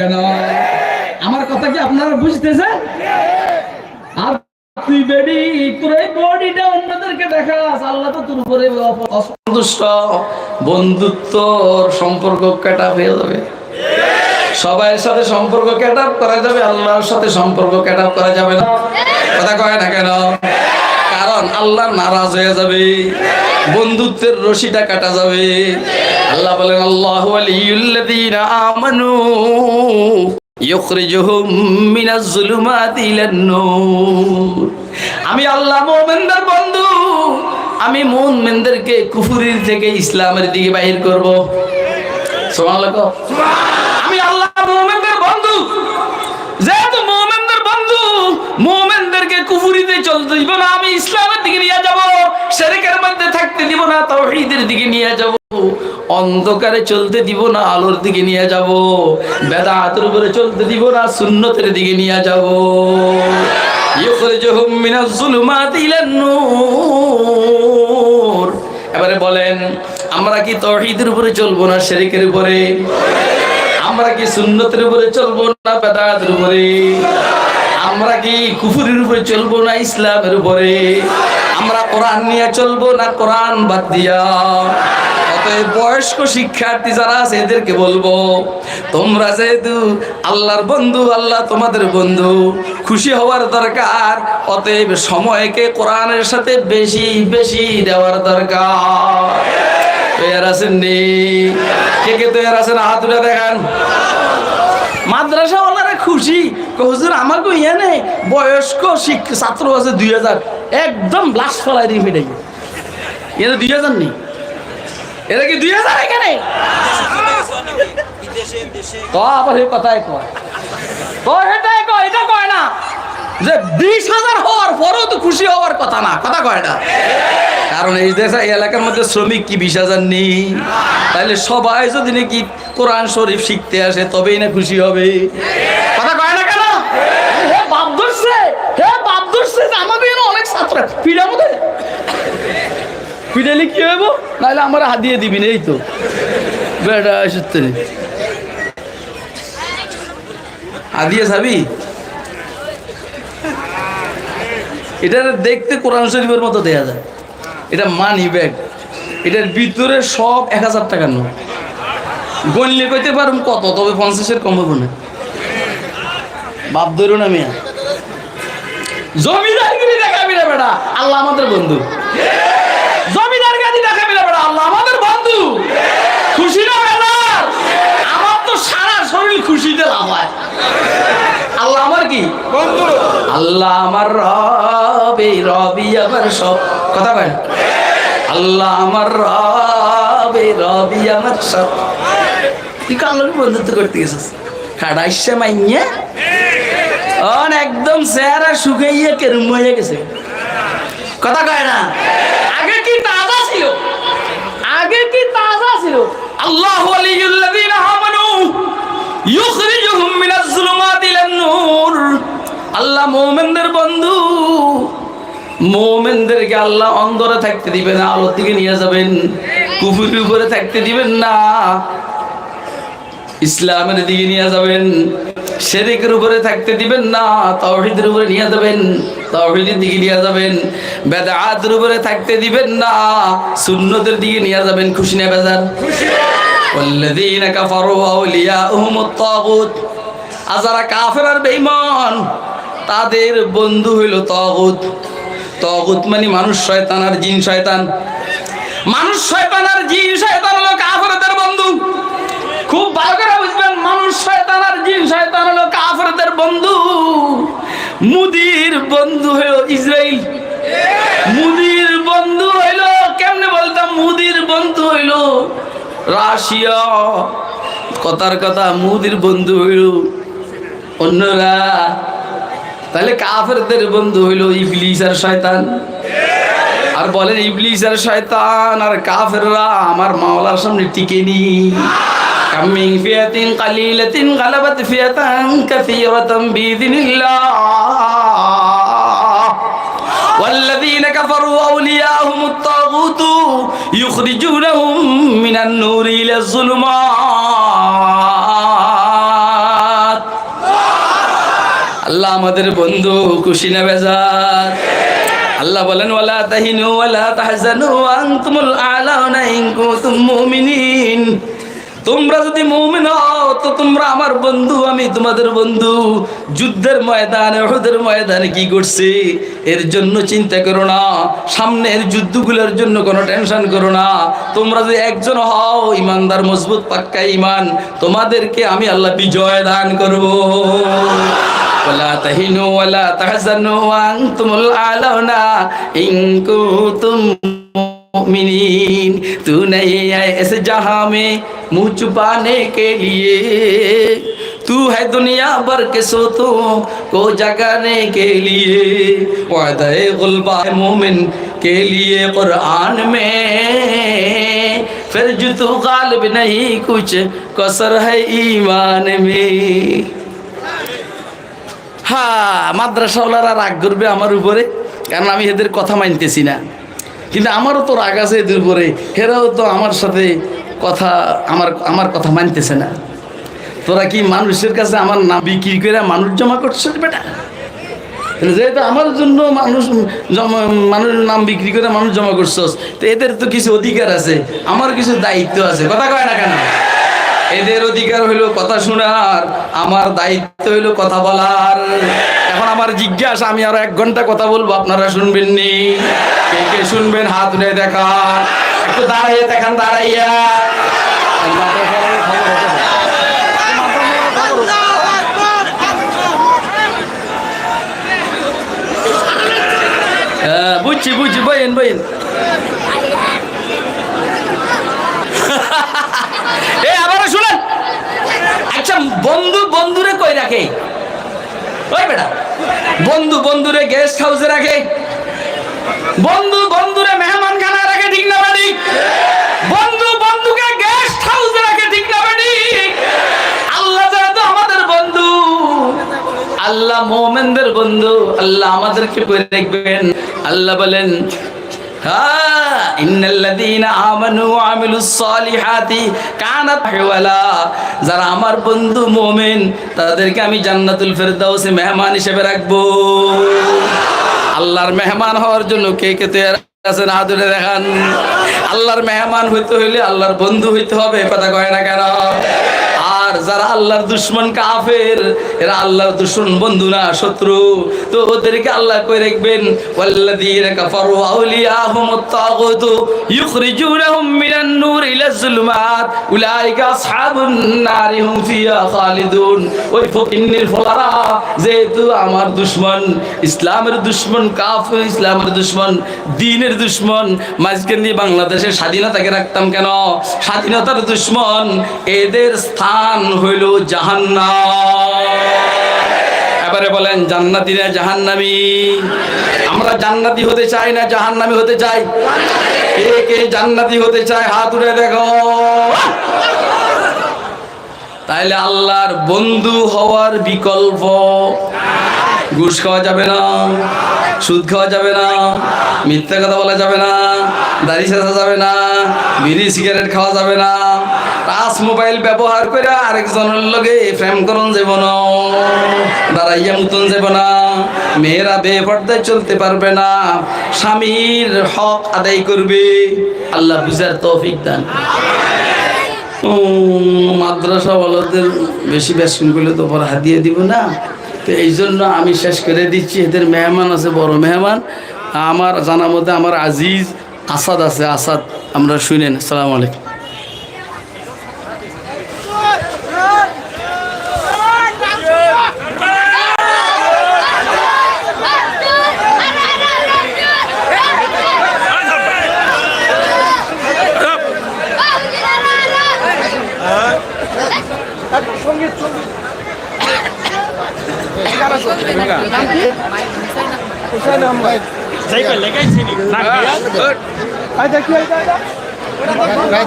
কেন? আমার কথা কি আপনারা বুঝতেছেন? তুই তোর এই বডিটা অন্যদেরকে দেখাস আল্লাহ তো তোর উপরে অসন্তুষ্ট। সম্পর্ক কেটা হয়ে যাবে। সবাইয়ের সাথে সম্পর্ক কেট করা যাবে, আল্লাহর সাথে সম্পর্ক কেট করা যাবে না। কথা কয় না কেন? কারণ আল্লাহ নারাজ হয়ে যাবে। বন্ধুত্বের রশিটা কাটা যাবে। আল্লাহ বলেন, আল্লাহ আমানু আমি আল্লাহ মুমিনদের বন্ধু, আমি মুমিনদেরকে কুফরির থেকে ইসলামের দিকে বাহির করব। কও। আমি আল্লাহ মুমিনদের বন্ধু যেহেতু মুমিনদের বন্ধু মুমিনদেরকে কুফরিতে চলতে দিব না, আমি ইসলামের দিকে নিয়ে যাব, শিরকের মধ্যে থাকতে দিব না তাওহীদের দিকে নিয়ে যাব, অন্ধকারে চলতে দিব না, আলোর দিকে নিয়ে যাব, বেদাতের উপরে চলতে দিব না, সুন্নতের দিকে নিয়ে যাব। ইউখরিজুহুম মিনাজ জুলুমাতি ইলান নূর। এবারে বলেন, আমরা কি তাওহীদের উপরে চলবো না, শিরকের উপরে? আমরা কি সুন্নতের উপরে চলবো না, বেদাতের উপরে? আমরা কি কুফুরের উপরে চলবো না ইসলামের উপরে? আমরা কোরআন নিয়ে চলবো না কোরআন বাদ দিয়া? বয়স্ক শিক্ষার্থী যারা আছে, এদেরকে বলব, তোমরা যেহেতু আল্লাহর বন্ধু, আল্লাহ তোমাদের বন্ধু, খুশি হওয়ার দরকার, অতএব সময়কে কোরআনের সাথে বেশি বেশি দেওয়ার দরকার। আছেন নি? কে কে তৈয়ার আছেন? হাত তুলে দেখান। মাদ্রাসা খুশি? কয়, হুজুর আমাকে ইয়ে নেই বয়স্ক শিক্ষা ছাত্র আছে দুই হাজার। একদম ব্লাস ফলাই দিয়ে ফেটে এটা দুই হাজার নেই। এটা কি দুই হাজার এখানে? আবার এই কথাই কয়। তো এটাই কয় এটা কয় না। যে বিশ হাজার হওয়ার পরেও তো খুশি হওয়ার কথা না কথা কয় না। কারণ এই দেশে এলাকার মধ্যে শ্রমিক কি বিশ হাজার নেই? তাহলে সবাই যদি নাকি কোরআন শরীফ শিখতে আসে তবেই না খুশি হবে কথা কয় না কেন হে বাপ ধরছে হে বাপ আমাদের অনেক ছাত্র পিড়ালে কি হইব? নাহলে আমার হাত দিয়ে দিবি এই তো। বেটা সত্যি হাত দিয়ে যাবি? এটা দেখতে কোরআন শরীফের মতো দেয়া যায়। এটা মানি ব্যাগ। এটার ভিতরে সব এক হাজার টাকার নোট। গণলে কইতে পারুন কত তবে পঞ্চাশের কম হব না। বাপ ধরুন আমি মিয়া জমিদারগিরি দেখাবি না বেটা আল্লাহ আমাদের বন্ধু। জমিদার গাদি দেখাবি না বেটা আল্লাহ আমাদের বন্ধু। খুশি না বেটা? আমার তো সারা শরীর খুশিতে লাভ হয়। আল্লাহ আমার কি? আল্লাহ আমার রবি রবি আমার সব। কথা কয় আল্লাহ আমার রবি রবি আমার সব। তুই কালোর বন্ধুত্ব করতে গেছিস? খাড়াইছে মাইয়া? অন একদম চেহারা শুকাইয়া কেরম হয়ে গেছে। কথা কয় না? আগে কি তাজা ছিল? আগে কি তাজা ছিল? আল্লাহ ওয়ালিয়ুল্লাযীনা আমানু ইউখরিজুহুম মিনাজ জুলুমাতি ইলান নূর। আল্লাহ মুমিনদের বন্ধু। মুমিনদেরকে আল্লাহ অন্ধরে থাকতে দিবেন, আলোর দিকে নিয়ে যাবেন। কুফুরের উপরে থাকতে দিবেন না। ইসলামের দিকে নিয়ে যাবেন। শেরিকের উপরে থাকতে দিবেন না তাওহীদের উপরে নিয়ে যাবেন তাওহীদের দিকে নিয়ে যাবেন বেদাতের উপরে থাকতে দিবেন না সুন্নতের দিকে নিয়ে যাবেন খুশি না বেজার والذين كفروا أولياؤهم الطاغوت আর যারা কাফের আর বেঈমান তাদের বন্ধু হইল তাগুত তাগুত মানে মানুষ শয়তান আর জিন শয়তান মানুষ শয়তান আর জিন শয়তান হলো কাফেরদের বন্ধু খুব ভালো করে বুঝবেন বন্ধু হলো ইসরাইল। মুদির বন্ধু হইল কেমনে বলতাম? মুদির বন্ধু হইল রাশিয়া। কথার কথা, মুদির বন্ধু হইল অন্যরা। তাহলে কাফেরদের বন্ধু হইল ইবলিস আর শয়তান। আর বলেন, ইবলিস আর শয়তান আর কাফেররা আমার মাওলার সামনে টিকেনি কামিং ফিয়াতিন কালিলাতিন গালাবাত ফিয়াতান কাসীরাতাম বিইذنিল্লাহ والذين كفروا أولياءهم الطاغوت يخرجونهم من النور إلى الظلمات. আল্লাহ আমাদের বন্ধু, খুশি না বেজার? আল্লাহ বলেন, ওয়ালা তাহিনু, ওয়ালা তাহজানু আনতুমুল আলাউনা ইন কুনতুম মুমিনিন। তোমরা যদি মুমিন হও তো তোমরা আমার বন্ধু আমি তোমাদের বন্ধু যুদ্ধের ময়দানে ওহুদের ময়দানে কি করছে এর জন্য চিন্তা করো না সামনের যুদ্ধগুলোর জন্য কোনো টেনশন করো না তোমরা যদি একজন হও ইমানদার মজবুত পাক্কা ইমান তোমাদেরকে আমি আল্লাহ বিজয় দান করব ولا تهنوا ولا تحزنوا وأنتم الأعلون إن كنتم मुमिनीन तू नहीं है इस जहां में मुंह छुपाने के लिए तू है दुनिया भर के सोतों को जगाने के लिए वादे गुलबा मोमिन के लिए कुरान में फिर जो तू गालिब नहीं कुछ कसर है ईमान में হ্যাঁ মাদ্রাসাওয়ালারা রাগ করবে আমার উপরে কারণ আমি এদের কথা মানতেছি না কিন্তু আমারও তো রাগ আছে এদের উপরে। হেরাও তো আমার সাথে কথা, আমার আমার কথা মানতেছে না। তোরা কি মানুষের কাছে আমার নাম বিক্রি করে মানুষ জমা করছিস বেটা? যেহেতু আমার জন্য মানুষ জমা, মানুষের নাম বিক্রি করে মানুষ জমা করছস, তো এদের তো কিছু অধিকার আছে, আমার কিছু দায়িত্ব আছে। কথা কয় না কেন? এদের অধিকার হইল কথা শোনার, আমার দায়িত্ব হইল কথা বলার। আমার জিজ্ঞাসা আমি আরও এক ঘণ্টা কথা বলব আপনারা শুনবেন নি কে কে শুনবেন হাত উঠে দেখা একটু দাঁড়াইয়া দেখান দাঁড়াইয়া। হ্যাঁ, বুঝছি বুঝছি বইন বইন এ আবার শুনেন। আচ্ছা বন্ধু বন্ধুরে কই রাখে? ওই বেটা। বন্ধু বন্ধুরে গেস্ট হাউসে রাখে বন্ধু বন্ধুরে মেহমান খানা রাখে ঠিক না বাড়ি? বন্ধু বন্ধুকে গেস্ট হাউসে রাখে ঠিক না বাড়ি? আল্লাহ যেহেতু আমাদের বন্ধু। আল্লাহ মোমেনদের বন্ধু। আল্লাহ আমাদেরকে করে দেখবেন। আল্লাহ বলেন যারা আমার বন্ধু মুমিন, তাদেরকে আমি জান্নাতুল ফেরদাউসে মেহমান হিসেবে রাখব। আল্লাহর মেহমান হওয়ার জন্য কে কে তৈরি আছেন হাত দেখান। আল্লাহর মেহমান হইতে হইলে আল্লাহর বন্ধু হইতে হবে কথা কয় না কেন? আর যারা আল্লাহর দুশ্মন কাফের, এরা আল্লাহর দুশ্মন বন্ধু না, শত্রু। তো ওদেরকে আল্লাহ কই রাখবেন? ওয়াল্লাযীনা কাফারু আউলিয়াহুমুত তাগুত ইখরিজুনাহুম মিনান নূর ইলা যুলুমাত উলাইকা আসহাবুন নারি হুম ফিহা খালিদুন। ওই ফকিন্নির ফলারা, যেহেতু আমার দুশ্মন, ইসলামের দুশ্মন কাফের, ইসলামের দুশ্মন, দিনের দুশ্মন, মাঝখান দিয়ে বাংলাদেশের স্বাধীনতাকে রাখতাম কেন? স্বাধীনতার দুশ্মন এদের স্থান হইল জাহান্নাম। এবারে বলেন, জান্নাতি না জাহান্নামি? আমরা জান্নাতি হতে চাই না জাহান্নামি হতে চাই? কে কে জান্নাতি হতে চায়? হাত উঠে দেখো। তাইলে আল্লাহর বন্ধু হওয়ার বিকল্প, ঘুষ খাওয়া যাবে না, সুদ খাওয়া যাবে না, মিথ্যা কথা বলা যাবে না, দাড়ি ছেঁচা যাবে না, বিড়ি, সিগারেট খাওয়া যাবে না। টাচ মোবাইল ব্যবহার করে আরেকজনের লগে প্রেম করন যাব না, দাঁড়াইয়া মতন যাব না। মেয়েরা বেপর্দায় চলতে পারবে না, স্বামীর হক আদায় করবে। আল্লাহ বুঝার তৌফিক দান। মাদ্রাসা ওয়ালাদের বেশি বেশন করলে তো পরে হাতিয়ে দিব না। তো এই জন্য আমি শেষ করে দিচ্ছি। এদের মেহমান আছে, বড় মেহমান। আমার জানা মতে আমার আজিজ আসাদ আছে, আসাদ, আমরা শুনেন। আসসালামু আলাইকুম। যাই কই লেগাইছিনি না